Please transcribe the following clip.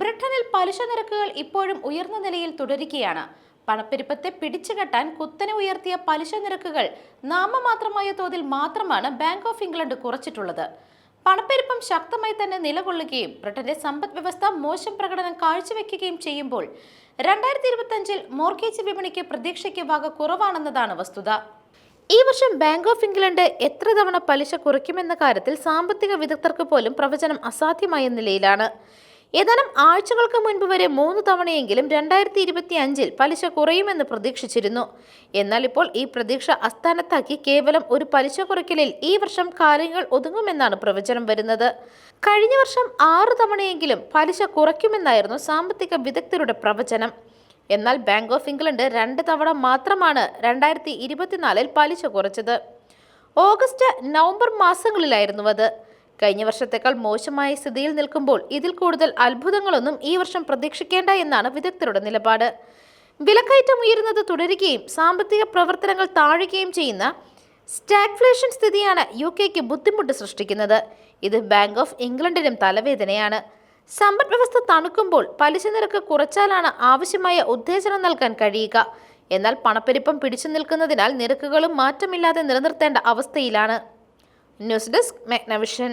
ബ്രിട്ടനിൽ പലിശ നിരക്കുകൾ ഇപ്പോഴും ഉയർന്ന നിലയിൽ തുടരുകയാണ്. പണപ്പെരുപ്പത്തെ പിടിച്ചുകെട്ടാൻ കുത്തനെ ഉയർത്തിയ പലിശ നിരക്കുകൾ നാമമാത്രമായ തോതിൽ മാത്രമാണ് ബാങ്ക് ഓഫ് ഇംഗ്ലണ്ട് കുറച്ചിട്ടുള്ളത്. പണപ്പെരുപ്പം ശക്തമായി തന്നെ നിലകൊള്ളുകയും ബ്രിട്ടന്റെ സമ്പദ് വ്യവസ്ഥ മോശം പ്രകടനം കാഴ്ചവെക്കുകയും ചെയ്യുമ്പോൾ രണ്ടായിരത്തി ഇരുപത്തിയഞ്ചിൽ മോർഗേജ് വിപണിക്ക് പ്രതീക്ഷയ്ക്ക് വക കുറവാണെന്നതാണ് വസ്തുത. ഈ വർഷം ബാങ്ക് ഓഫ് ഇംഗ്ലണ്ട് എത്ര തവണ പലിശ കുറയ്ക്കുമെന്ന കാര്യത്തിൽ സാമ്പത്തിക വിദഗ്ധർക്ക് പോലും പ്രവചനം അസാധ്യമായ നിലയിലാണ്. ഏതാനും ആഴ്ചകൾക്ക് മുൻപ് വരെ മൂന്ന് തവണയെങ്കിലും രണ്ടായിരത്തി ഇരുപത്തി അഞ്ചിൽ പലിശ കുറയുമെന്ന് പ്രതീക്ഷിച്ചിരുന്നു. എന്നാൽ ഇപ്പോൾ ഈ പ്രതീക്ഷ അസ്ഥാനത്താക്കി കേവലം ഒരു പലിശ കുറയ്ക്കലിൽ ഈ വർഷം കാര്യങ്ങൾ ഒതുങ്ങുമെന്നാണ് പ്രവചനം വരുന്നത്. കഴിഞ്ഞ വർഷം ആറ് തവണയെങ്കിലും പലിശ കുറയ്ക്കുമെന്നായിരുന്നു സാമ്പത്തിക വിദഗ്ധരുടെ പ്രവചനം. എന്നാൽ ബാങ്ക് ഓഫ് ഇംഗ്ലണ്ട് രണ്ട് തവണ മാത്രമാണ് രണ്ടായിരത്തി ഇരുപത്തിനാലിൽ പലിശ കുറച്ചത്. ഓഗസ്റ്റ് നവംബർ മാസങ്ങളിലായിരുന്നു അത്. കഴിഞ്ഞ വർഷത്തേക്കാൾ മോശമായ സ്ഥിതിയിൽ നിൽക്കുമ്പോൾ ഇതിൽ കൂടുതൽ അത്ഭുതങ്ങളൊന്നും ഈ വർഷം പ്രതീക്ഷിക്കേണ്ട എന്നാണ് വിദഗ്ധരുടെ നിലപാട്. വിലക്കയറ്റം ഉയരുന്നത് തുടരുകയും സാമ്പത്തിക പ്രവർത്തനങ്ങൾ താഴുകയും ചെയ്യുന്ന സ്റ്റാഗ്ഫ്ലേഷൻ സ്ഥിതിയാണ് യു കെക്ക് ബുദ്ധിമുട്ട് സൃഷ്ടിക്കുന്നത്. ഇത് ബാങ്ക് ഓഫ് ഇംഗ്ലണ്ടിനും തലവേദനയാണ്. സമ്പദ് വ്യവസ്ഥ തണുക്കുമ്പോൾ പലിശ നിരക്ക് കുറച്ചാലാണ് ആവശ്യമായ ഉത്തേജനം നൽകാൻ കഴിയുക. എന്നാൽ പണപ്പെരുപ്പം പിടിച്ചു നിൽക്കുന്നതിനാൽ നിരക്കുകളും മാറ്റമില്ലാതെ നിലനിർത്തേണ്ട അവസ്ഥയിലാണ്. News desk മെഗ്നവിഷൻ.